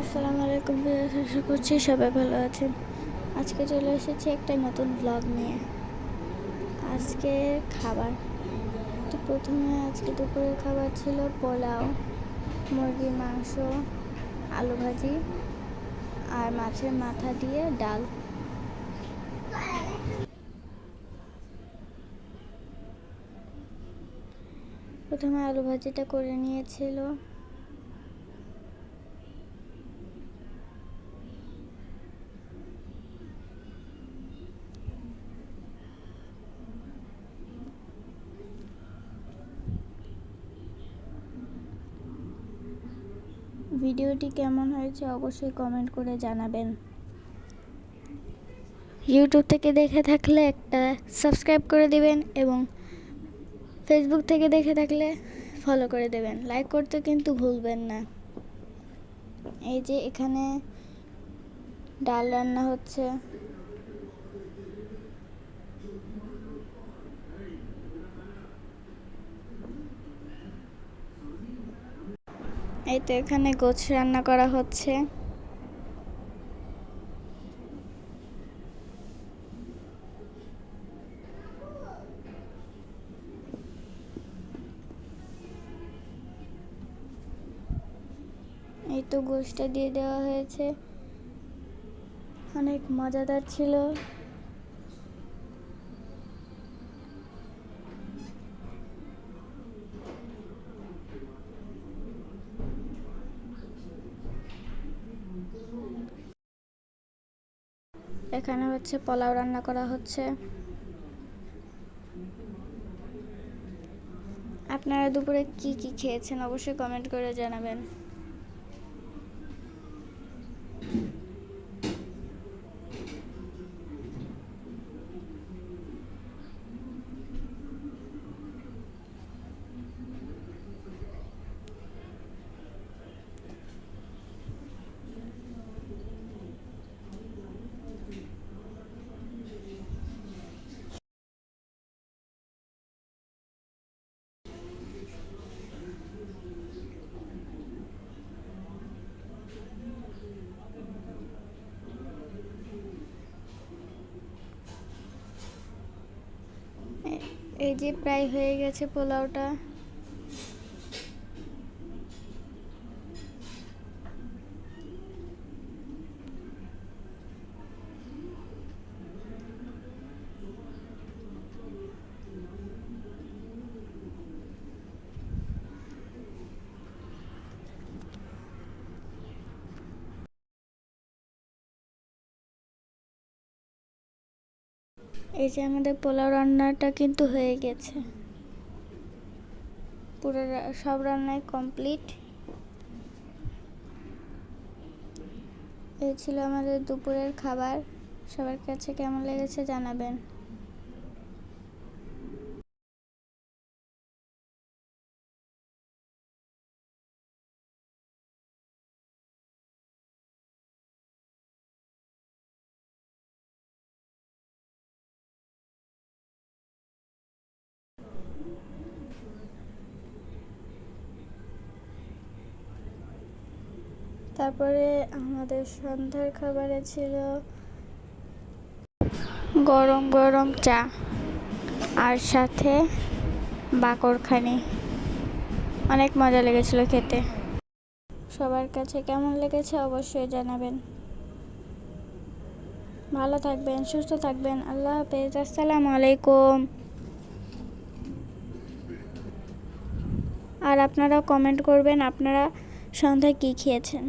আসসালামু আলাইকুম আশা করছি সবাই ভালো আছেন। আজকে চলে এসেছি একটা নতুন ব্লগ নিয়ে। আজকে খাবার। তো প্রথমে আজকে দুপুরের খাবার ছিল পোলাও, মুরগির মাংস, আলু ভাজি আর মাছের মাথা দিয়ে ডাল। প্রথমে আলু ভাজিটা করে নিয়েছিল। ভিডিওটি কেমন হয়েছে অবশ্যই কমেন্ট করে জানাবেন। ইউটিউব থেকে দেখে থাকলে একটা সাবস্ক্রাইব করে দিবেন এবং ফেসবুক থেকে দেখে থাকলে ফলো করে দেবেন। লাইক করতে কিন্তু ভুলবেন না। এই যে এখানে ডাল রান্না হচ্ছে। এই তো এখানে গোছ রান্না করা হচ্ছে। এই তো গোশটা দিয়ে দেওয়া হয়েছে। অনেক মজাদার ছিল। এখানে হচ্ছে পোলাও রান্না করা হচ্ছে। আপনারা দুপুরে কি কি খেয়েছেন অবশ্যই কমেন্ট করে জানাবেন। এই যে প্রায় হয়ে গেছে পোলাওটা। এই যে আমাদের পোলাও রান্নাটা কিন্তু হয়ে গেছে। পুরো সব রান্নাই কমপ্লিট। এই ছিল আমাদের দুপুরের খাবার। সবার কাছে কেমন লেগেছে জানাবেন। তারপরে আমাদের সন্ধ্যার খাবারে ছিল গরম গরম চা আর সাথে বাকরখানি। অনেক মজা লেগেছিল খেতে। সবার কাছে কেমন লেগেছে অবশ্যই জানাবেন। ভালো থাকবেন, সুস্থ থাকবেন। আল্লাহ হাফেজ। আসসালামু আলাইকুম। আর আপনারা কমেন্ট করবেন আপনারা সন্ধ্যায় কী খেয়েছেন।